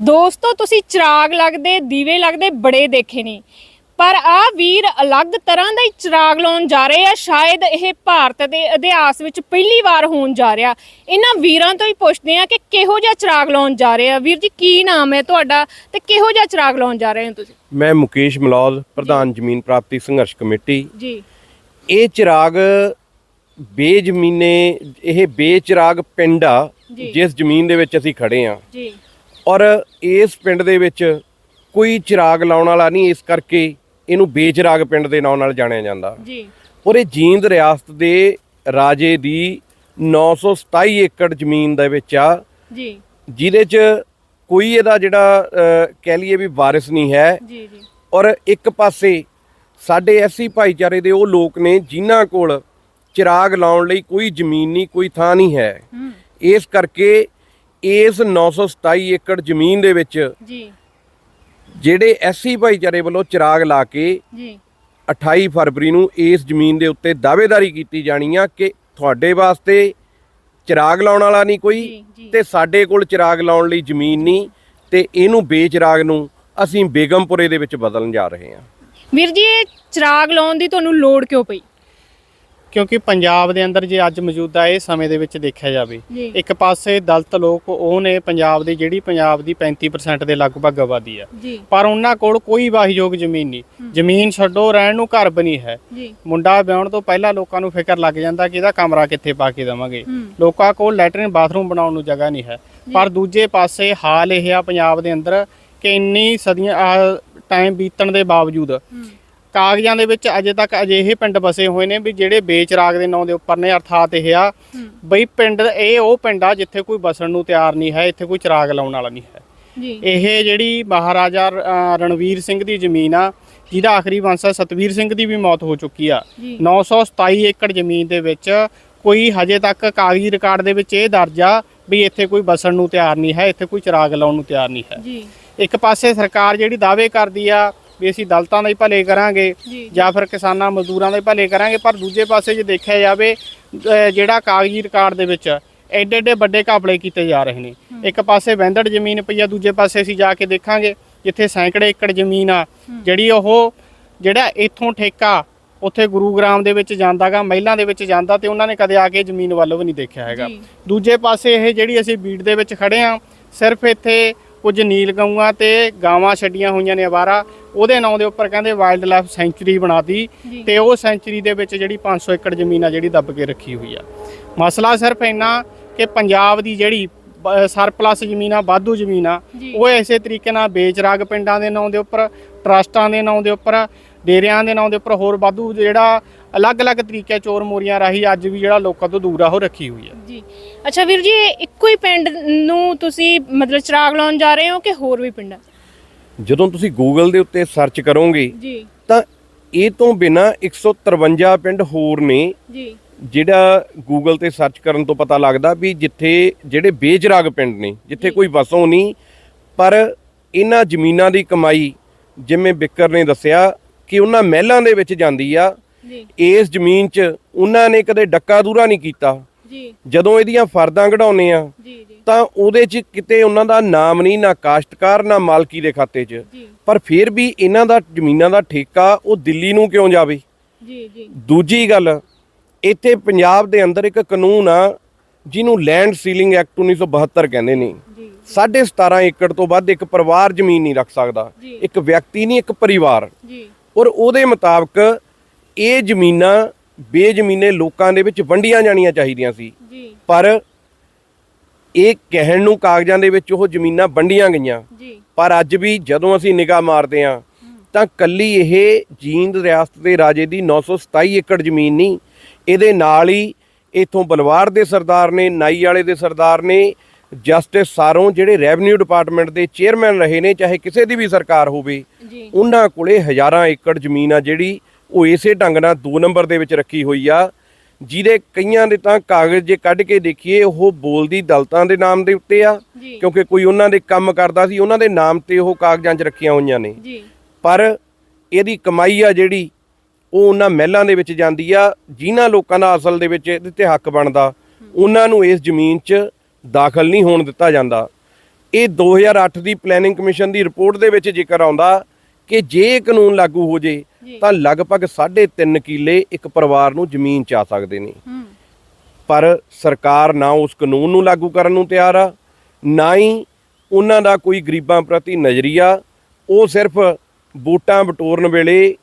ਦੋਸਤੋ ਤੁਸੀਂ ਚਿਰਾਗ ਲੱਗਦੇ ਦੀਵੇ ਲੱਗਦੇ ਬੜੇ ਦੇਖੇ ਨੇ। ਪਰ ਆ ਵੀਰ ਅਲੱਗ ਤਰ੍ਹਾਂ ਦਾ ਹੀ ਚਿਰਾਗ ਲਾਉਣ ਜਾ ਰਹੇ ਆ। ਸ਼ਾਇਦ ਇਹ ਭਾਰਤ ਦੇ ਇਤਿਹਾਸ ਵਿੱਚ ਪਹਿਲੀ ਵਾਰ ਹੋਣ ਜਾ ਰਿਹਾ। ਇਹਨਾਂ ਵੀਰਾਂ ਤੋਂ ਹੀ ਪੁੱਛਦੇ ਆ ਕਿ ਕਿਹੋ ਜਿਹਾ ਚਿਰਾਗ ਲਾਉਣ ਜਾ ਰਹੇ ਆ। ਵੀਰ ਜੀ ਕੀ ਨਾਮ ਹੈ ਤੁਹਾਡਾ ਤੇ ਕਿਹੋ ਜਿਹਾ ਚਿਰਾਗ ਲਾਉਣ ਜਾ ਰਹੇ ਹੋ ਤੁਸੀਂ? ਮੈਂ ਮੁਕੇਸ਼ ਮਲੌਦ ਪ੍ਰਧਾਨ ਜ਼ਮੀਨ ਪ੍ਰਾਪਤੀ ਸੰਘਰਸ਼ ਕਮੇਟੀ। ਜੀ। ਇਹ ਚਿਰਾਗ ਬੇਜ਼ਮੀਨੇ ਇਹ ਬੇਚਿਰਾਗ ਪਿੰਡ ਆ। ਜਿਸ ਜ਼ਮੀਨ ਦੇ ਵਿੱਚ ਅਸੀਂ ਖੜੇ ਆ ਜੀ। ਔਰ ਇਸ ਪਿੰਡ ਦੇ ਵਿੱਚ ਕੋਈ ਚਿਰਾਗ ਲਾਉਣ ਵਾਲਾ ਨਹੀਂ ਇਸ ਕਰਕੇ ਇਹਨੂੰ ਬੇਚਿਰਾਗ ਪਿੰਡ ਦੇ ਨਾਂ ਨਾਲ ਜਾਣਿਆ ਜਾਂਦਾ। ਜੀ। ਔਰ ਇਹ ਜੀਂਦ ਰਿਆਸਤ ਦੇ ਰਾਜੇ ਦੀ 927 ਏਕੜ ਜ਼ਮੀਨ ਦੇ ਵਿੱਚ ਆ। ਜੀ। ਜਿਹਦੇ 'ਚ ਕੋਈ ਇਹਦਾ ਜਿਹੜਾ ਕਹਿ ਲਈਏ ਵੀ ਵਾਰਿਸ ਨਹੀਂ ਹੈ। ਜੀ ਜੀ। ਔਰ ਇੱਕ ਪਾਸੇ ਸਾਡੇ ਐਸੀ ਭਾਈਚਾਰੇ ਦੇ ਉਹ ਲੋਕ ਨੇ ਜਿਨ੍ਹਾਂ ਕੋਲ ਚਿਰਾਗ ਲਾਉਣ ਲਈ ਕੋਈ ਜ਼ਮੀਨ ਨਹੀਂ ਕੋਈ ਥਾਂ ਨਹੀਂ ਹੂੰ। ਇਸ ਕਰਕੇ ਇਸ 927 ਏਕੜ ਜ਼ਮੀਨ ਦੇ ਵਿੱਚ ਜੀ। ਜਿਹੜੇ ਐਸੀ ਭਾਈਚਾਰੇ ਵੱਲੋਂ ਚਿਰਾਗ ਲਾ ਕੇ ਜੀ। 28 ਫਰਵਰੀ ਨੂੰ ਇਸ ਜ਼ਮੀਨ ਦੇ ਉੱਤੇ ਦਾਅਵੇਦਾਰੀ ਕੀਤੀ ਜਾਣੀ ਆ ਕਿ ਤੁਹਾਡੇ ਵਾਸਤੇ ਚਿਰਾਗ ਲਾਉਣ ਵਾਲਾ ਨਹੀਂ ਕੋਈ। ਤੇ ਸਾਡੇ ਕੋਲ ਚਿਰਾਗ ਲਾਉਣ ਲਈ ਜ਼ਮੀਨ ਨਹੀਂ ਤੇ ਇਹਨੂੰ ਬੇਚਿਰਾਗ ਨੂੰ ਅਸੀਂ ਬੇਗਮਪੁਰੇ ਦੇ ਵਿੱਚ ਬਦਲਣ ਜਾ ਰਹੇ ਹਾਂ। ਵੀਰ ਜੀ ਇਹ ਚਿਰਾਗ ਲਾਉਣ ਦੀ ਤੁਹਾਨੂੰ ਲੋੜ ਕਿਉਂ ਪਈ? ਕਿਉਂਕਿ ਪੰਜਾਬ ਦੇ ਅੰਦਰ ਜੇ ਅੱਜ ਮੌਜੂਦਾ ਇਹ ਸਮੇਂ ਦੇ ਵਿੱਚ ਦੇਖਿਆ ਜਾਵੇ ਇੱਕ ਪਾਸੇ ਦਲਿਤ ਲੋਕ ਉਹ ਨੇ ਪੰਜਾਬ ਦੀ ਜਿਹੜੀ ਪੰਜਾਬ ਦੀ 35% ਦੇ ਲਗਭਗ ਆਬਾਦੀ ਆ। ਪਰ ਉਹਨਾਂ ਕੋਲ ਕੋਈ ਵਾਹੀਯੋਗ ਜ਼ਮੀਨ ਨਹੀਂ। ਜ਼ਮੀਨ ਛੱਡੋ ਰਹਿਣ ਨੂੰ ਘਰ ਬਣੀ ਹੈ। ਮੁੰਡਾ ਵਿਆਹਣ ਤੋਂ ਪਹਿਲਾਂ ਲੋਕਾਂ ਨੂੰ ਫਿਕਰ ਲੱਗ ਜਾਂਦਾ ਕਿ ਇਹਦਾ ਕਮਰਾ ਕਿੱਥੇ ਪਾ ਕੇ ਦੇਵਾਂਗੇ। ਲੋਕਾਂ ਕੋਲ ਲੈਟਰਿਨ ਬਾਥਰੂਮ ਬਣਾਉਣ ਨੂੰ ਜਗ੍ਹਾ ਨਹੀਂ ਹੈ। ਪਰ ਦੂਜੇ ਪਾਸੇ ਹਾਲ ਇਹ ਆ ਪੰਜਾਬ ਦੇ ਅੰਦਰ ਕਿ ਇੰਨੀ ਸਦੀਆਂ ਟਾਈਮ ਬੀਤਣ ਦੇ ਬਾਵਜੂਦ ਕਾਗਜ਼ਾਂ ਦੇ ਵਿੱਚ ਅਜੇ ਤੱਕ ਅਜਿਹੇ ਪਿੰਡ ਵਸੇ ਹੋਏ ਨੇ ਵੀ ਜਿਹੜੇ ਬੇਚਰਾਗ ਦੇ ਨਾਂ ਦੇ ਉੱਪਰ ਨੇ ਅਰਥਾਤ ਇਹ ਆ ਬਈ ਪਿੰਡ ਇਹ ਉਹ ਪਿੰਡ ਆ ਜਿੱਥੇ ਕੋਈ ਵਸਣ ਨੂੰ ਤਿਆਰ ਨਹੀਂ ਹੈ ਇੱਥੇ ਕੋਈ ਚਿਰਾਗ ਲਾਉਣ ਵਾਲਾ ਨਹੀਂ ਹੈ। ਜੀ। ਇਹ ਜਿਹੜੀ ਮਹਾਰਾਜਾ ਰਣਵੀਰ ਸਿੰਘ ਦੀ ਜ਼ਮੀਨ ਆ ਜਿਹਦਾ ਆਖਰੀ ਵੰਸ਼ਜ ਸਤਵੀਰ ਸਿੰਘ ਦੀ ਵੀ ਮੌਤ ਹੋ ਚੁੱਕੀ ਆ। ਜੀ। 927 ਏਕੜ ਜ਼ਮੀਨ ਦੇ ਵਿੱਚ ਕੋਈ ਹਜੇ ਤੱਕ ਕਾਗਜ਼ੀ ਰਿਕਾਰਡ ਦੇ ਵਿੱਚ ਇਹ ਦਰਜ ਆ ਵੀ ਇੱਥੇ ਕੋਈ ਵਸਣ ਨੂੰ ਤਿਆਰ ਨਹੀਂ ਹੈ ਇੱਥੇ ਕੋਈ ਚਿਰਾਗ ਲਾਉਣ ਨੂੰ ਤਿਆਰ ਨਹੀਂ ਹੈ। ਜੀ। ਇੱਕ ਪਾਸੇ ਸਰਕਾਰ ਜਿਹੜੀ ਦਾਅਵੇ ਕਰਦੀ ਆ ਵੀ ਅਸੀਂ ਦਲਤਾਂ ਦਾ ਹੀ ਭਲੇ ਕਰਾਂਗੇ ਜੀ ਫਿਰ ਕਿਸਾਨਾਂ ਮਜ਼ਦੂਰਾਂ ਦੇ ਭਲੇ ਕਰਾਂਗੇ ਪਰ ਦੂਜੇ ਪਾਸੇ ਜੇ ਦੇਖਿਆ ਜਾਵੇ ਜਿਹੜਾ ਕਾਗਜ਼ੀ ਰਿਕਾਰਡ ਦੇ ਵਿੱਚ ਐਡੇ ਐਡੇ ਵੱਡੇ ਘਪਲੇ ਕੀਤੇ ਜਾ ਰਹੇ ਨੇ। ਇੱਕ ਪਾਸੇ ਵੈਂਦੜ ਜ਼ਮੀਨ ਪਈ ਆ ਦੂਜੇ ਪਾਸੇ ਅਸੀਂ ਜਾ ਕੇ ਦੇਖਾਂਗੇ ਜਿੱਥੇ ਸੈਂਕੜੇ ਏਕੜ ਜ਼ਮੀਨ ਆ ਜਿਹੜੀ ਉਹ ਜਿਹੜਾ ਇੱਥੋਂ ਠੇਕਾ ਉੱਥੇ ਗੁਰੂਗ੍ਰਾਮ ਦੇ ਵਿੱਚ ਜਾਂਦਾਗਾ ਮਹਿਲਾਂ ਦੇ ਵਿੱਚ ਜਾਂਦਾ ਤੇ ਉਹਨਾਂ ਨੇ ਕਦੇ ਆ ਕੇ ਜ਼ਮੀਨ ਵੱਲ ਵੀ ਨਹੀਂ ਦੇਖਿਆ ਹੈਗਾ। ਦੂਜੇ ਪਾਸੇ ਇਹ ਜਿਹੜੀ ਅਸੀਂ ਬੀੜ ਦੇ ਵਿੱਚ ਖੜੇ ਆ ਸਿਰਫ ਇੱਥੇ ਕੁਝ ਨੀਲ ਗਊਆਂ ਤੇ ਗਾਵਾਂ ਛੱਡੀਆਂ ਹੋਈਆਂ ਨੇ ਅਵਾਰਾ ਉਹਦੇ ਨਾਂ ਦੇ ਉੱਪਰ ਕਹਿੰਦੇ ਵਾਈਲਡ ਲਾਈਫ ਸੈਂਚੁਰੀ ਬਣਾਤੀ। ਤੇ ਉਹ ਸੈਂਚੁਰੀ ਦੇ ਵਿੱਚ ਜਿਹੜੀ 500 ਏਕੜ ਜ਼ਮੀਨ ਆ ਜਿਹੜੀ ਦੱਬ ਕੇ ਰੱਖੀ ਹੋਈ ਆ ਮਸਲਾ ਸਿਰਫ ਇੰਨਾ ਕਿ ਪੰਜਾਬ ਦੀ ਜਿਹੜੀ ਸਰਪਲਸ ਜ਼ਮੀਨ ਆ ਵਾਧੂ ਜ਼ਮੀਨ ਆ। ਉਹ ਇਸੇ ਤਰੀਕੇ ਨਾਲ ਬੇਚਰਾਗ ਪਿੰਡਾਂ ਦੇ ਨਾਂ ਦੇ ਉੱਪਰ ਟਰਸਟਾਂ ਦੇ ਨਾਂ ਦੇ ਉੱਪਰ ਡੇਰਿਆਂ ਦੇ ਨਾਂ ਦੇ ਉੱਪਰ ਹੋਰ ਵਾਧੂ ਜਿਹੜਾ ਅਲੱਗ-ਅਲੱਗ ਤਰੀਕੇ ਚੋਰ ਮੋਰੀਆਂ ਰਾਹੀਂ ਅੱਜ ਵੀ ਜਿਹੜਾ ਲੋਕਾਂ ਤੋਂ ਦੂਰ ਆ ਉਹ ਰੱਖੀ ਹੋਈ ਆ। ਜੀ। ਅੱਛਾ ਵੀਰ ਜੀ ਇੱਕੋ ਹੀ ਪਿੰਡ ਨੂੰ ਤੁਸੀਂ ਮਤਲਬ ਚਿਰਾਗ ਲਾਉਣ ਜਾ ਰਹੇ ਹੋ ਕਿ ਹੋਰ ਵੀ ਪਿੰਡਾਂ? ਜਦੋਂ ਤੁਸੀਂ ਗੂਗਲ ਦੇ ਉੱਤੇ ਸਰਚ ਕਰੋਗੇ ਜੀ। ਤਾਂ ਇਹ ਤੋਂ ਬਿਨਾ 153 ਪਿੰਡ ਹੋਰ ਨੇ ਜੀ। ਜਿਹੜਾ ਗੂਗਲ ਤੇ ਸਰਚ ਕਰਨ ਤੋਂ ਪਤਾ ਲੱਗਦਾ ਵੀ ਜਿੱਥੇ ਜਿਹੜੇ ਬੇਜਰਾਗ ਪਿੰਡ ਨੇ ਜਿੱਥੇ ਕੋਈ ਵਸੋਂ ਨਹੀਂ ਪਰ ਇਹਨਾਂ ਜ਼ਮੀਨਾਂ ਦੀ ਕਮਾਈ ਜਿਵੇਂ ਬਿੱਕਰ ਨੇ ਦੱਸਿਆ ਕਿ ਉਹਨਾਂ ਮਹਿਲਾਂ ਦੇ ਵਿੱਚ ਜਾਂਦੀ ਆ ਇਸ ਜ਼ਮੀਨ 'ਚ ਉਹਨਾਂ ਨੇ ਕਦੇ ਡੱਕਾ ਦੂਰਾ ਨਹੀਂ ਕੀਤਾ। ਜੀ। ਜਦੋਂ ਇਹਦੀਆਂ ਫਰਦਾਂ ਕਢਾਉਨੇ ਆ ਤਾਂ ਉਹਦੇ 'ਚ ਕਿਤੇ ਉਹਨਾਂ ਦਾ ਨਾਮ ਨਹੀਂ ਨਾ ਕਾਸ਼ਤਕਾਰ ਨਾ ਮਾਲਕੀ ਦੇ ਖਾਤੇ 'ਚ। ਪਰ ਫਿਰ ਵੀ ਇਹਨਾਂ ਦਾ ਜ਼ਮੀਨਾਂ ਦਾ ਠੇਕਾ ਉਹ ਦਿੱਲੀ ਨੂੰ ਕਿਉਂ ਜਾਵੇ? ਜੀ ਜੀ। ਦੂਜੀ ਗੱਲ ਇੱਥੇ ਪੰਜਾਬ ਦੇ ਅੰਦਰ ਇੱਕ ਕਾਨੂੰਨ ਆ ਜਿਹਨੂੰ ਲੈਂਡ ਸੀਲਿੰਗ ਐਕਟ 1972 ਕਹਿੰਦੇ ਨੇ। ਜੀ। 17.5 ਏਕੜ ਤੋਂ ਵੱਧ ਇੱਕ ਪਰਿਵਾਰ ਜ਼ਮੀਨ ਨਹੀਂ ਰੱਖ ਸਕਦਾ। ਇੱਕ ਵਿਅਕਤੀ ਨਹੀਂ ਇੱਕ ਪਰਿਵਾਰ। ਜੀ। ਔਰ ਉਹਦੇ ਮੁਤਾਬਕ ਇਹ ਜ਼ਮੀਨਾਂ ਬੇਜ਼ਮੀਨੇ ਲੋਕਾਂ ਦੇ ਵਿੱਚ ਵੰਡੀਆਂ ਜਾਣੀਆਂ ਚਾਹੀਦੀਆਂ ਸੀ। ਜੀ। ਪਰ ਇਹ ਕਹਿਣ ਨੂੰ ਕਾਗਜ਼ਾਂ ਦੇ ਵਿੱਚ ਉਹ ਜ਼ਮੀਨਾਂ ਵੰਡੀਆਂ ਗਈਆਂ। ਜੀ। ਪਰ ਅੱਜ ਵੀ ਜਦੋਂ ਅਸੀਂ ਨਿਗਾਹ ਮਾਰਦੇ ਹਾਂ ਤਾਂ ਕੱਲੀ ਇਹ ਜੀਂਦ ਰਿਆਸਤ ਦੇ ਰਾਜੇ ਦੀ 927 ਏਕੜ ਜ਼ਮੀਨ ਨਹੀਂ ਇਹਦੇ ਨਾਲ ਹੀ ਇਥੋਂ ਬਲਵਾਰ ਦੇ ਸਰਦਾਰ ਨੇ ਨਾਈ ਵਾਲੇ ਦੇ ਸਰਦਾਰ ਨੇ ਜਸਟਿਸ ਸਾਰੋਂ ਜਿਹੜੇ ਰੈਵਨਿਊ ਡਿਪਾਰਟਮੈਂਟ ਦੇ ਚੇਅਰਮੈਨ ਰਹੇ ਨੇ ਚਾਹੇ ਕਿਸੇ ਦੀ ਵੀ ਸਰਕਾਰ ਹੋਵੇ ਉਹਨਾਂ ਕੋਲੇ ਹਜ਼ਾਰਾਂ ਏਕੜ ਜ਼ਮੀਨ ਆ ਜਿਹੜੀ ਉਹ ਇਸੇ ਢੰਗ ਨਾਲ 2 ਨੰਬਰ ਦੇ ਵਿੱਚ ਰੱਖੀ ਹੋਈ ਆ ਜਿਹਦੇ ਕਈਆਂ ਦੇ ਤਾਂ ਕਾਗਜ਼ ਜੇ ਕੱਢ ਕੇ ਦੇਖੀਏ ਉਹ ਬੋਲਦੀ ਦਲਤਾਂ ਦੇ ਨਾਮ ਦੇ ਉੱਤੇ ਆ ਕਿਉਂਕਿ ਕੋਈ ਉਹਨਾਂ ਦੇ ਕੰਮ ਕਰਦਾ ਸੀ ਉਹਨਾਂ ਦੇ ਨਾਮ ਤੇ ਉਹ ਕਾਗਜ਼ਾਂ 'ਚ ਰੱਖੀਆਂ ਹੋਈਆਂ ਨੇ। ਪਰ ਇਹਦੀ ਕਮਾਈ ਆ ਜਿਹੜੀ ਉਹ ਉਹਨਾਂ ਮਹਿਲਾਂ ਦੇ ਵਿੱਚ ਜਾਂਦੀ ਆ ਜਿਨ੍ਹਾਂ ਲੋਕਾਂ ਦਾ ਅਸਲ ਦੇ ਵਿੱਚ ਇਹਦੇ ਤੇ ਹੱਕ ਬਣਦਾ ਉਹਨਾਂ ਨੂੰ ਇਸ ਜ਼ਮੀਨ 'ਚ ਦਾਖਲ ਨਹੀਂ ਹੋਣ ਦਿੱਤਾ ਜਾਂਦਾ। ਇਹ 2008 ਦੀ ਪਲੈਨਿੰਗ ਕਮਿਸ਼ਨ ਦੀ ਰਿਪੋਰਟ ਦੇ ਵਿੱਚ ਜ਼ਿਕਰ ਆਉਂਦਾ ਕਿ ਜੇ ਕਾਨੂੰਨ ਲਾਗੂ ਹੋ ਜੇ। ਤਾਂ ਲਗਭਗ 3.5 ਕਿੱਲੇ ਇੱਕ ਪਰਿਵਾਰ ਨੂੰ ਜ਼ਮੀਨ ਚ ਆ ਸਕਦੇ ਨੇ। ਪਰ ਸਰਕਾਰ ਨਾ ਉਸ ਕਾਨੂੰਨ ਨੂੰ ਲਾਗੂ ਕਰਨ ਨੂੰ ਤਿਆਰ ਆ ਨਾ ਹੀ ਉਹਨਾਂ ਦਾ ਕੋਈ ਗਰੀਬਾਂ ਪ੍ਰਤੀ ਨਜ਼ਰੀਆ। ਉਹ ਸਿਰਫ ਵੋਟਾਂ ਬਟੋਰਨ ਵੇਲੇ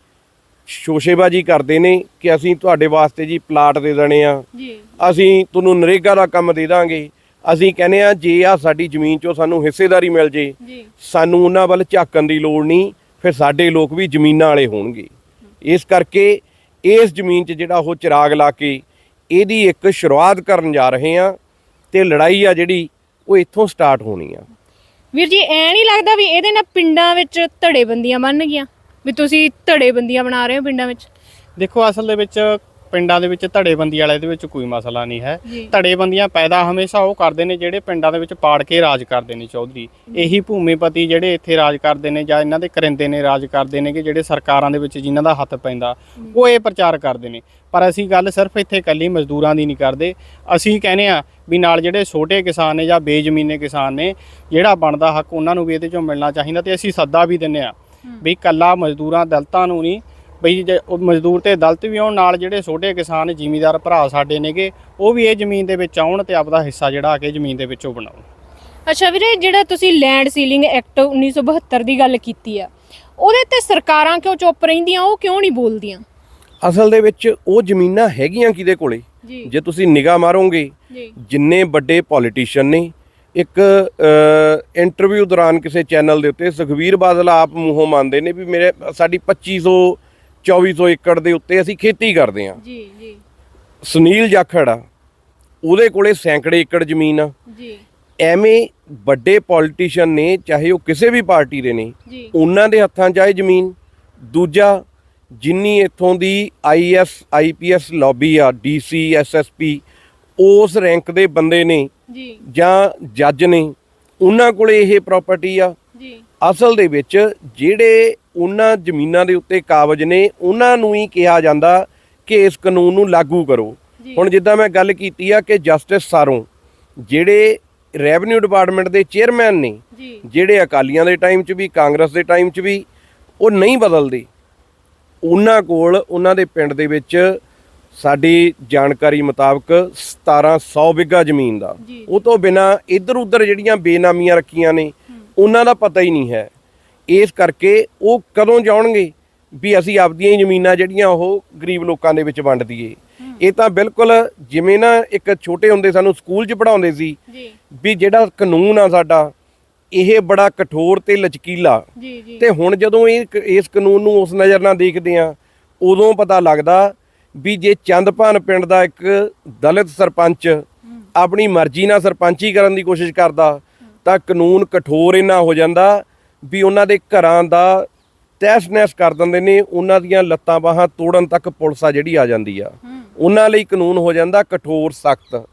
ਸ਼ੋਸ਼ੇਬਾਜ਼ੀ ਕਰਦੇ ਨੇ ਕਿ ਅਸੀਂ ਤੁਹਾਡੇ ਵਾਸਤੇ ਜੀ ਪਲਾਟ ਦੇ ਦੇਣੇ ਆ। ਜੀ। ਅਸੀਂ ਤੁਹਾਨੂੰ ਨਰੇਗਾ ਦਾ ਕੰਮ ਦੇ ਦਾਂਗੇ। ਅਸੀਂ ਕਹਿੰਦੇ ਆ ਜੇ ਆ ਸਾਡੀ ਜ਼ਮੀਨ ਚੋਂ ਸਾਨੂੰ ਹਿੱਸੇਦਾਰੀ ਮਿਲ ਜੀ। ਸਾਨੂੰ ਉਹਨਾਂ ਵੱਲ ਝਾਕਣ ਦੀ ਲੋੜ ਨਹੀਂ। ਫਿਰ ਸਾਡੇ ਲੋਕ ਵੀ ਜ਼ਮੀਨਾਂ ਵਾਲੇ ਹੋਣਗੇ। ਇਸ ਕਰਕੇ ਇਸ ਜ਼ਮੀਨ 'ਚ ਜਿਹੜਾ ਉਹ ਚਿਰਾਗ ਲਾ ਕੇ ਇਹਦੀ ਇੱਕ ਸ਼ੁਰੂਆਤ ਕਰਨ ਜਾ ਰਹੇ ਆ ਤੇ ਲੜਾਈ ਆ ਜਿਹੜੀ ਉਹ ਇੱਥੋਂ ਸਟਾਰਟ ਹੋਣੀ ਆ। ਵੀਰ ਜੀ ਐ ਨਹੀਂ ਲੱਗਦਾ ਵੀ ਇਹਦੇ ਨਾਲ ਪਿੰਡਾਂ ਵਿੱਚ ਧੜੇਬੰਦੀਆਂ ਬਣ ਗਈਆਂ ਵੀ ਤੁਸੀਂ ਧੜੇਬੰਦੀਆਂ ਬਣਾ ਰਹੇ ਹੋ ਪਿੰਡਾਂ ਵਿੱਚ? ਦੇਖੋ ਅਸਲ ਦੇ ਵਿੱਚ ਪਿੰਡਾਂ ਦੇ ਵਿੱਚ ਧੜੇਬੰਦੀ ਵਾਲੇ ਦੇ ਵਿੱਚ ਕੋਈ ਮਸਲਾ ਨਹੀਂ ਹੈ। ਧੜੇਬੰਦੀਆਂ ਪੈਦਾ ਹਮੇਸ਼ਾ ਉਹ ਕਰਦੇ ਨੇ ਜਿਹੜੇ ਪਿੰਡਾਂ ਦੇ ਵਿੱਚ ਪਾੜ ਕੇ ਰਾਜ ਕਰਦੇ ਨੇ ਚੌਧਰੀ। ਇਹੀ ਭੂਮੀਪਤੀ ਜਿਹੜੇ ਇੱਥੇ ਰਾਜ ਕਰਦੇ ਨੇ ਜਾਂ ਇਹਨਾਂ ਦੇ ਕਰਿੰਦੇ ਨੇ ਰਾਜ ਕਰਦੇ ਨੇ ਕਿ ਜਿਹੜੇ ਸਰਕਾਰਾਂ ਦੇ ਵਿੱਚ ਜਿਨ੍ਹਾਂ ਦਾ ਹੱਥ ਪੈਂਦਾ ਉਹ ਇਹ ਪ੍ਰਚਾਰ ਕਰਦੇ ਨੇ। ਪਰ ਅਸੀਂ ਗੱਲ ਸਿਰਫ ਇੱਥੇ ਇਕੱਲੀ ਮਜ਼ਦੂਰਾਂ ਦੀ ਨਹੀਂ ਕਰਦੇ। ਅਸੀਂ ਕਹਿੰਦੇ ਆ ਵੀ ਨਾਲ ਜਿਹੜੇ ਛੋਟੇ ਕਿਸਾਨ ਨੇ ਜਾਂ ਬੇਜ਼ਮੀਨੇ ਕਿਸਾਨ ਨੇ ਜਿਹੜਾ ਬਣਦਾ ਹੱਕ ਉਹਨਾਂ ਨੂੰ ਵੀ ਇਹਦੇ ਚੋਂ ਮਿਲਣਾ ਚਾਹੀਦਾ ਤੇ ਅਸੀਂ ਸੱਦਾ ਵੀ ਦਿੰਨੇ ਆ ਵੀ ਇਕੱਲਾ ਮਜ਼ਦੂਰਾਂ ਦਲਤਾਂ ਨੂੰ ਨਹੀਂ ਬਈ ਜੇ ਉਹ ਮਜ਼ਦੂਰ ਤੇ ਦਲਤ ਵੀ ਆਉਣ ਨਾਲ ਜਿਹੜੇ ਛੋਟੇ ਕਿਸਾਨ ਜ਼ਿਮੀਂਦਾਰ ਭਰਾ ਸਾਡੇ ਨੇਗੇ ਉਹ ਵੀ ਇਹ ਜ਼ਮੀਨ ਦੇ ਵਿੱਚ ਆਉਣ ਤੇ ਆਪਦਾ ਹਿੱਸਾ ਜਿਹੜਾ ਆ ਕੇ ਜ਼ਮੀਨ ਦੇ ਵਿੱਚੋਂ ਬਣਾਉਣ। ਅੱਛਾ ਵੀਰੇ ਜਿਹੜਾ ਤੁਸੀਂ ਲੈਂਡ ਸੀਲਿੰਗ ਐਕਟ 1972 ਦੀ ਗੱਲ ਕੀਤੀ ਆ ਉਹਦੇ ਤੇ ਸਰਕਾਰਾਂ ਕਿਉਂ ਚੁੱਪ ਰਹਿੰਦੀਆਂ ਉਹ ਕਿਉਂ ਨਹੀਂ ਬੋਲਦੀਆਂ? ਅਸਲ ਦੇ ਵਿੱਚ ਉਹ ਜ਼ਮੀਨਾਂ ਹੈਗੀਆਂ ਕਿਹਦੇ ਕੋਲੇ? ਜੀ। ਜੇ ਤੁਸੀਂ ਨਿਗਾਹ ਮਾਰੋਗੇ ਜਿੰਨੇ ਵੱਡੇ ਪੋਲੀਟੀਸ਼ੀਅਨ ਨੇ ਇੱਕ ਇੰਟਰਵਿਊ ਦੌਰਾਨ ਕਿਸੇ ਚੈਨਲ ਦੇ ਉੱਤੇ ਸੁਖਵੀਰ ਬਾਦਲ ਆਪ ਮੂੰਹੋਂ ਮੰਨਦੇ ਨੇ ਵੀ ਮੇਰੇ ਸਾਡੀ 2500 2400 ਏਕੜ ਦੇ ਉੱਤੇ ਅਸੀਂ ਖੇਤੀ ਕਰਦੇ ਹਾਂ। ਜੀ ਜੀ। ਸੁਨੀਲ ਜਾਖੜ ਆ ਉਹਦੇ ਕੋਲੇ ਸੈਂਕੜੇ ਏਕੜ ਜ਼ਮੀਨ ਆ। ਜੀ। ਐਵੇਂ ਵੱਡੇ ਪੋਲੀਟੀਸ਼ੀਅਨ ਨੇ ਚਾਹੇ ਉਹ ਕਿਸੇ ਵੀ ਪਾਰਟੀ ਦੇ ਨੇ ਉਹਨਾਂ ਦੇ ਹੱਥਾਂ 'ਚ ਆਏ ਜ਼ਮੀਨ। ਦੂਜਾ ਜਿੰਨੀ ਇੱਥੋਂ ਦੀ ਆਈਐਸ ਆਈਪੀਐਸ ਲੌਬੀ ਆ ਡੀਸੀ ਐਸਐਸਪੀ ਉਸ ਰੈਂਕ ਦੇ ਬੰਦੇ ਨੇ ਜੀ। ਜੱਜ ਨੇ ਉਹਨਾਂ ਕੋਲੇ ਇਹ ਪ੍ਰਾਪਰਟੀ ਆ। ਅਸਲ ਦੇ ਵਿੱਚ ਜਿਹੜੇ ਉਹਨਾਂ ਜ਼ਮੀਨਾਂ ਦੇ ਉੱਤੇ ਕਾਬਜ ਨੇ ਉਹਨਾਂ ਨੂੰ ਹੀ ਕਿਹਾ ਜਾਂਦਾ ਕਿ ਇਸ ਕਾਨੂੰਨ ਨੂੰ ਲਾਗੂ ਕਰੋ। ਹੁਣ ਜਿੱਦਾਂ ਮੈਂ ਗੱਲ ਕੀਤੀ ਆ ਕਿ ਜਸਟਿਸ ਸਾਰੋਂ ਜਿਹੜੇ ਰੈਵਨਿਊ ਡਿਪਾਰਟਮੈਂਟ ਦੇ ਚੇਅਰਮੈਨ ਨੇ ਜਿਹੜੇ ਅਕਾਲੀਆਂ ਦੇ ਟਾਈਮ 'ਚ ਵੀ ਕਾਂਗਰਸ ਦੇ ਟਾਈਮ 'ਚ ਵੀ ਉਹ ਨਹੀਂ ਬਦਲਦੇ। ਉਹਨਾਂ ਕੋਲ ਉਹਨਾਂ ਦੇ ਪਿੰਡ ਦੇ ਵਿੱਚ ਸਾਡੀ ਜਾਣਕਾਰੀ ਮੁਤਾਬਕ 1700 ਬਿੱਗਾ ਜ਼ਮੀਨ ਦਾ। ਉਹ ਤੋਂ ਬਿਨਾ ਇੱਧਰ ਉੱਧਰ ਜਿਹੜੀਆਂ ਬੇਨਾਮੀਆਂ ਰੱਖੀਆਂ ਨੇ ਉਹਨਾਂ ਦਾ ਪਤਾ ਹੀ ਨਹੀਂ ਹੈ। ਇਸ ਕਰਕੇ ਉਹ ਕਦੋਂ ਜਾਣਗੇ ਵੀ ਅਸੀਂ ਆਪਦੀਆਂ ਹੀ ਜ਼ਮੀਨਾਂ ਜਿਹੜੀਆਂ ਉਹ ਗਰੀਬ ਲੋਕਾਂ ਦੇ ਵਿੱਚ ਵੰਡ ਦਈਏ। ਇਹ ਤਾਂ ਬਿਲਕੁਲ ਜਿਵੇਂ ਨਾ ਇੱਕ ਛੋਟੇ ਹੁੰਦੇ ਸਾਨੂੰ ਸਕੂਲ 'ਚ ਪੜਾਉਂਦੇ ਸੀ ਵੀ ਜਿਹੜਾ ਕਾਨੂੰਨ ਆ ਸਾਡਾ ਇਹ ਬੜਾ ਕਠੋਰ ਤੇ ਲਚਕੀਲਾ। ਤੇ ਹੁਣ ਜਦੋਂ ਇਹ ਇਸ ਕਾਨੂੰਨ ਨੂੰ ਉਸ ਨਜ਼ਰ ਨਾਲ ਦੇਖਦੇ ਆ ਉਦੋਂ ਪਤਾ ਲੱਗਦਾ ਵੀ ਜੇ ਚੰਦਪਾਨ ਪਿੰਡ ਦਾ ਇੱਕ ਦਲਿਤ ਸਰਪੰਚ ਆਪਣੀ ਮਰਜ਼ੀ ਨਾਲ ਸਰਪੰਚੀ ਕਰਨ ਦੀ ਕੋਸ਼ਿਸ਼ ਕਰਦਾ ਤਾਂ ਕਾਨੂੰਨ ਕਠੋਰ ਇੰਨਾ ਹੋ ਜਾਂਦਾ ਵੀ ਉਹਨਾਂ ਦੇ ਘਰਾਂ ਦਾ ਤਹਿਸ ਨਹਿਸ ਕਰ ਦਿੰਦੇ ਨੇ ਉਹਨਾਂ ਦੀਆਂ ਲੱਤਾਂ ਬਾਹਾਂ ਤੋੜਨ ਤੱਕ ਪੁਲਿਸ ਆ ਜਿਹੜੀ ਆ ਜਾਂਦੀ ਆ। ਉਹਨਾਂ ਲਈ ਕਾਨੂੰਨ ਹੋ ਜਾਂਦਾ ਕਠੋਰ ਸਖਤ।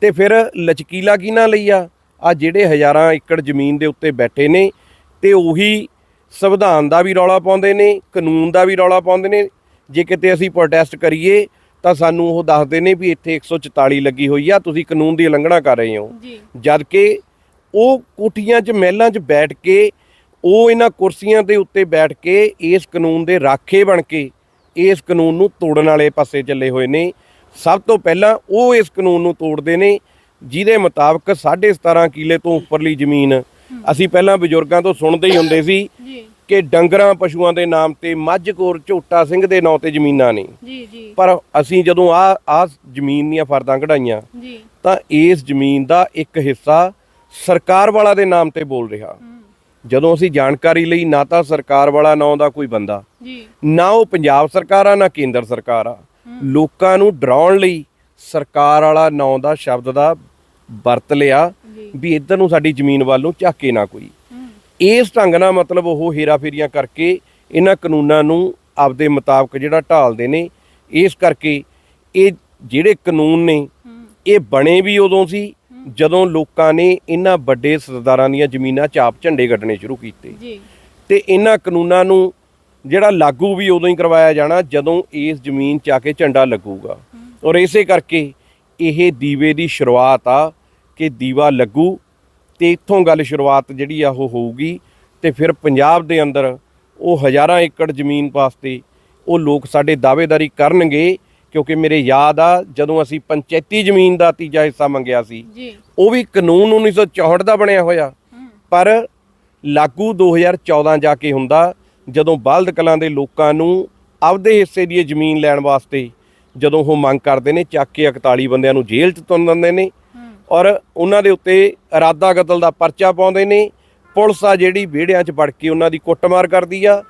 ਤੇ ਫਿਰ ਲਚਕੀਲਾ ਕਿਹਨਾਂ ਲਈ ਆ? ਆ ਜਿਹੜੇ ਹਜ਼ਾਰਾਂ ਏਕੜ ਜ਼ਮੀਨ ਦੇ ਉੱਤੇ ਬੈਠੇ ਨੇ ਤੇ ਉਹੀ ਸੰਵਿਧਾਨ ਦਾ ਵੀ ਰੌਲਾ ਪਾਉਂਦੇ ਨੇ ਕਾਨੂੰਨ ਦਾ ਵੀ ਰੌਲਾ ਪਾਉਂਦੇ ਨੇ। ਜੇ ਕਿਤੇ ਅਸੀਂ ਪ੍ਰੋਟੈਸਟ ਕਰੀਏ ਤਾਂ ਸਾਨੂੰ ਉਹ ਦੱਸਦੇ ਨੇ ਵੀ ਇੱਥੇ 144 ਲੱਗੀ ਹੋਈ ਆ ਤੁਸੀਂ ਕਾਨੂੰਨ ਦੀ ਉਲੰਘਣਾ ਕਰ ਰਹੇ ਹੋ। ਜਦ ਕਿ ਉਹ ਕੋਠੀਆਂ 'ਚ ਮਹਿਲਾਂ 'ਚ ਬੈਠ ਕੇ ਉਹ ਇਹਨਾਂ ਕੁਰਸੀਆਂ ਦੇ ਉੱਤੇ ਬੈਠ ਕੇ ਇਸ ਕਾਨੂੰਨ ਦੇ ਰਾਖੇ ਬਣ ਕੇ ਇਸ ਕਾਨੂੰਨ ਨੂੰ ਤੋੜਨ ਵਾਲੇ ਪਾਸੇ ਚੱਲੇ ਹੋਏ ਨੇ। ਸਭ ਤੋਂ ਪਹਿਲਾਂ ਉਹ ਇਸ ਕਾਨੂੰਨ ਨੂੰ ਤੋੜਦੇ ਨੇ ਜਿਹਦੇ ਮੁਤਾਬਕ 17.5 ਕਿੱਲੇ ਤੋਂ ਉੱਪਰਲੀ ਜ਼ਮੀਨ ਅਸੀਂ ਪਹਿਲਾਂ ਬਜ਼ੁਰਗਾਂ ਤੋਂ ਸੁਣਦੇ ਹੀ ਹੁੰਦੇ ਸੀ ਕਿ ਡੰਗਰਾਂ ਪਸ਼ੂਆਂ ਦੇ ਨਾਮ ਤੇ ਮੱਝ ਕੋਰ ਝੋਟਾ ਸਿੰਘ ਦੇ ਨਾਂ ਤੇ ਜ਼ਮੀਨਾਂ ਨੇ। ਜੀ ਜੀ। ਪਰ ਅਸੀਂ ਜਦੋਂ ਆ ਆ ਜ਼ਮੀਨ ਦੀਆਂ ਫਰਦਾਂ ਕਢਾਈਆਂ ਤਾਂ ਇਸ ਜ਼ਮੀਨ ਦਾ ਇੱਕ ਹਿੱਸਾ ਸਰਕਾਰ ਵਾਲਾ ਦੇ ਨਾਮ ਤੇ ਬੋਲ ਰਿਹਾ। ਜਦੋਂ ਅਸੀਂ ਜਾਣਕਾਰੀ ਲਈ ਨਾ ਤਾਂ ਸਰਕਾਰ ਵਾਲਾ ਨਾਂ ਦਾ ਕੋਈ ਬੰਦਾ। ਜੀ। ਨਾ ਉਹ ਪੰਜਾਬ ਸਰਕਾਰ ਆ ਨਾ ਕੇਂਦਰ ਸਰਕਾਰ ਆ। ਲੋਕਾਂ ਨੂੰ ਡਰਾਉਣ ਲਈ ਸਰਕਾਰ ਵਾਲਾ ਨਾਂ ਦਾ ਸ਼ਬਦ ਦਾ ਵਰਤ ਲਿਆ ਵੀ ਇੱਧਰ ਨੂੰ ਸਾਡੀ ਜ਼ਮੀਨ ਵੱਲ ਨੂੰ ਝਾਕੇ ਨਾ ਕੋਈ। ਇਸ ਢੰਗ ਨਾਲ ਮਤਲਬ ਉਹ ਹੇਰਾਫੇਰੀਆਂ ਕਰਕੇ ਇਹਨਾਂ ਕਾਨੂੰਨਾਂ ਨੂੰ ਆਪਦੇ ਮੁਤਾਬਕ ਜਿਹੜਾ ਢਾਲਦੇ ਨੇ ਇਸ ਕਰਕੇ ਇਹ ਜਿਹੜੇ ਕਾਨੂੰਨ ਨੇ ਇਹ ਬਣੇ ਵੀ ਉਦੋਂ ਸੀ ਜਦੋਂ ਲੋਕਾਂ ਨੇ ਇਹਨਾਂ ਵੱਡੇ ਸਰਦਾਰਾਂ ਦੀਆਂ ਜ਼ਮੀਨਾਂ ਚਾਪ ਝੰਡੇ ਕੱਢਣੇ ਸ਼ੁਰੂ ਕੀਤੇ ਜੀ। ਤੇ ਇਹਨਾਂ ਕਾਨੂੰਨਾਂ ਨੂੰ ਜਿਹੜਾ ਲਾਗੂ ਵੀ ਉਦੋਂ ਹੀ ਕਰਵਾਇਆ ਜਾਣਾ ਜਦੋਂ ਇਸ ਜ਼ਮੀਨ 'ਚ ਆ ਕੇ ਝੰਡਾ ਲੱਗੂਗਾ। ਔਰ ਇਸੇ ਕਰਕੇ ਇਹ ਦੀਵੇ ਦੀ ਸ਼ੁਰੂਆਤ ਆ ਕਿ ਦੀਵਾ ਲੱਗੂ ਤੇ ਇੱਥੋਂ ਗੱਲ ਸ਼ੁਰੂਆਤ ਜਿਹੜੀ ਆ ਉਹ ਹੋਊਗੀ ਤੇ ਫਿਰ ਪੰਜਾਬ ਦੇ ਅੰਦਰ ਉਹ ਹਜ਼ਾਰਾਂ ਏਕੜ ਜ਼ਮੀਨ ਵਾਸਤੇ ਉਹ ਲੋਕ ਸਾਡੇ ਦਾਅਵੇਦਾਰੀ ਕਰਨਗੇ ਕਿਉਂਕਿ ਮੇਰੇ ਯਾਦ ਆ ਜਦੋਂ ਅਸੀਂ ਪੰਚਾਇਤੀ ਜ਼ਮੀਨ ਦਾ ਤੀਜਾ ਹਿੱਸਾ ਮੰਗਿਆ ਸੀ ਜੀ। ਉਹ ਵੀ ਕਾਨੂੰਨ 1964 ਦਾ ਬਣਿਆ ਹੋਇਆ। ਪਰ ਲਾਗੂ 2014 ਜਾ ਕੇ ਹੁੰਦਾ ਜਦੋਂ ਬਲਦ ਕਲਾਂ ਦੇ ਲੋਕਾਂ ਨੂੰ ਆਪਦੇ ਹਿੱਸੇ ਦੀ ਜ਼ਮੀਨ ਲੈਣ ਵਾਸਤੇ ਜਦੋਂ ਉਹ ਮੰਗ ਕਰਦੇ ਨੇ ਚੱਕ ਕੇ 41 ਬੰਦਿਆਂ ਨੂੰ ਜੇਲ੍ਹ 'ਚ ਤੁੰਨ ਦਿੰਦੇ ਨੇ ਔਰ ਉਹਨਾਂ ਦੇ ਉੱਤੇ ਇਰਾਦਾ ਕਤਲ ਦਾ ਪਰਚਾ ਪਾਉਂਦੇ ਨੇ ਪੁਲਿਸ ਆ ਜਿਹੜੀ ਵਿਹੜਿਆਂ 'ਚ ਵੜ ਕੇ ਉਹਨਾਂ ਦੀ ਕੁੱਟਮਾਰ ਕਰਦੀ ਆ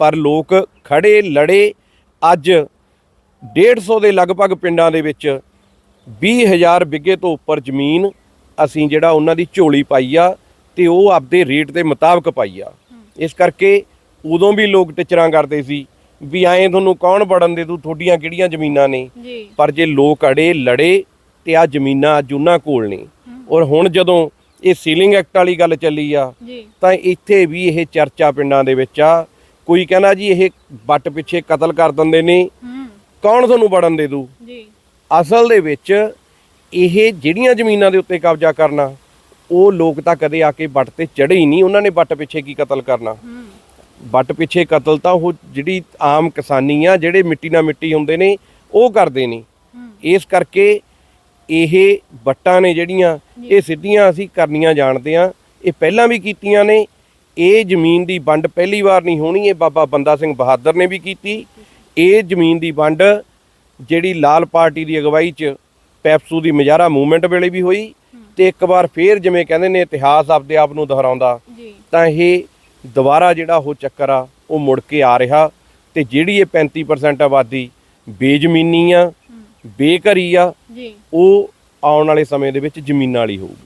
ਪਰ ਲੋਕ ਖੜੇ ਲੜੇ ਅੱਜ 150 ਦੇ ਲਗਭਗ ਪਿੰਡਾਂ ਦੇ ਵਿੱਚ 20000 ਬਿੱਗੇ ਤੋਂ ਉੱਪਰ ਜ਼ਮੀਨ ਅਸੀਂ ਜਿਹੜਾ ਉਹਨਾਂ ਦੀ ਝੋਲੀ ਪਾਈ ਆ ਤੇ ਉਹ ਆਪਦੇ ਰੇਟ ਦੇ ਮੁਤਾਬਕ ਪਾਈ ਆ। ਇਸ ਕਰਕੇ ਉਦੋਂ ਵੀ ਲੋਕ ਟਿਚਰਾਂ ਕਰਦੇ ਸੀ ਵੀ ਐਂ ਤੁਹਾਨੂੰ ਕੌਣ ਵੜਨ ਦੇ ਤੂੰ ਤੁਹਾਡੀਆਂ ਕਿਹੜੀਆਂ ਜ਼ਮੀਨਾਂ ਨੇ? ਪਰ ਜੇ ਲੋਕ ਅੜੇ ਲੜੇ ਤੇ ਆ ਜ਼ਮੀਨਾਂ ਅੱਜ ਉਹਨਾਂ ਕੋਲ ਨੇ। ਔਰ ਹੁਣ ਜਦੋਂ ਇਹ ਸੀਲਿੰਗ ਐਕਟ ਵਾਲੀ ਗੱਲ ਚੱਲੀ ਆ ਤਾਂ ਇੱਥੇ ਵੀ ਇਹ ਚਰਚਾ ਪਿੰਡਾਂ ਦੇ ਵਿੱਚ ਆ। ਕੋਈ ਕਹਿੰਦਾ ਜੀ ਇਹ ਬੱਟ ਪਿੱਛੇ ਕਤਲ ਕਰ ਦਿੰਦੇ ਨੇ ਕੌਣ ਤੁਹਾਨੂੰ ਵੜਨ ਦੇ ਦੂ? ਜੀ। ਅਸਲ ਦੇ ਵਿੱਚ ਇਹ ਜਿਹੜੀਆਂ ਜ਼ਮੀਨਾਂ ਦੇ ਉੱਤੇ ਕਬਜ਼ਾ ਕਰਨਾ ਉਹ ਲੋਕ ਤਾਂ ਕਦੇ ਆ ਕੇ ਬੱਟ ਤੇ ਚੜੇ ਹੀ ਨਹੀਂ ਉਹਨਾਂ ਨੇ ਬੱਟ ਪਿੱਛੇ ਕੀ ਕਤਲ ਕਰਨਾ? ਹੂੰ। ਬੱਟ ਪਿੱਛੇ ਕਤਲ ਤਾਂ ਉਹ ਜਿਹੜੀ ਆਮ ਕਿਸਾਨੀ ਆ ਜਿਹੜੇ ਮਿੱਟੀ ਨਾਲ ਮਿੱਟੀ ਹੁੰਦੇ ਨੇ ਉਹ ਕਰਦੇ ਨੇ। ਇਸ ਕਰਕੇ ਇਹ ਬੱਟਾਂ ਨੇ ਜਿਹੜੀਆਂ ਇਹ ਸਿੱਧੀਆਂ ਅਸੀਂ ਕਰਨੀਆਂ ਜਾਣਦੇ ਆ ਇਹ ਪਹਿਲਾਂ ਵੀ ਕੀਤੀਆਂ ਨੇ। ਇਹ ਜ਼ਮੀਨ ਦੀ ਵੰਡ ਪਹਿਲੀ ਵਾਰ ਨਹੀਂ ਹੋਣੀ ਇਹ ਬਾਬਾ ਬੰਦਾ ਸਿੰਘ ਬਹਾਦਰ ਨੇ ਵੀ ਕੀਤੀ। ਇਹ ਜ਼ਮੀਨ ਦੀ ਵੰਡ ਜਿਹੜੀ ਲਾਲ ਪਾਰਟੀ ਦੀ ਅਗਵਾਈ 'ਚ ਪੈਪਸੂ ਦੀ ਮਜਾਰਾ ਮੂਵਮੈਂਟ ਵੇਲੇ ਵੀ ਹੋਈ ਤੇ ਇੱਕ ਵਾਰ ਫੇਰ ਜਿਵੇਂ ਕਹਿੰਦੇ ਨੇ ਇਤਿਹਾਸ ਆਪਦੇ ਆਪ ਨੂੰ ਦੁਹਰਾਉਂਦਾ ਤਾਂ ਇਹ ਦੁਬਾਰਾ ਜਿਹੜਾ ਉਹ ਚੱਕਰ ਆ ਉਹ ਮੁੜ ਕੇ ਆ ਰਿਹਾ ਤੇ ਜਿਹੜੀ ਇਹ 35% ਆਬਾਦੀ ਬੇਜ਼ਮੀਨੀ ਆ ਬੇਘਰੀ ਆ ਉਹ ਆਉਣ ਵਾਲੇ ਸਮੇਂ ਦੇ ਵਿੱਚ ਜ਼ਮੀਨਾਂ ਵਾਲੀ ਹੋਊਗੀ।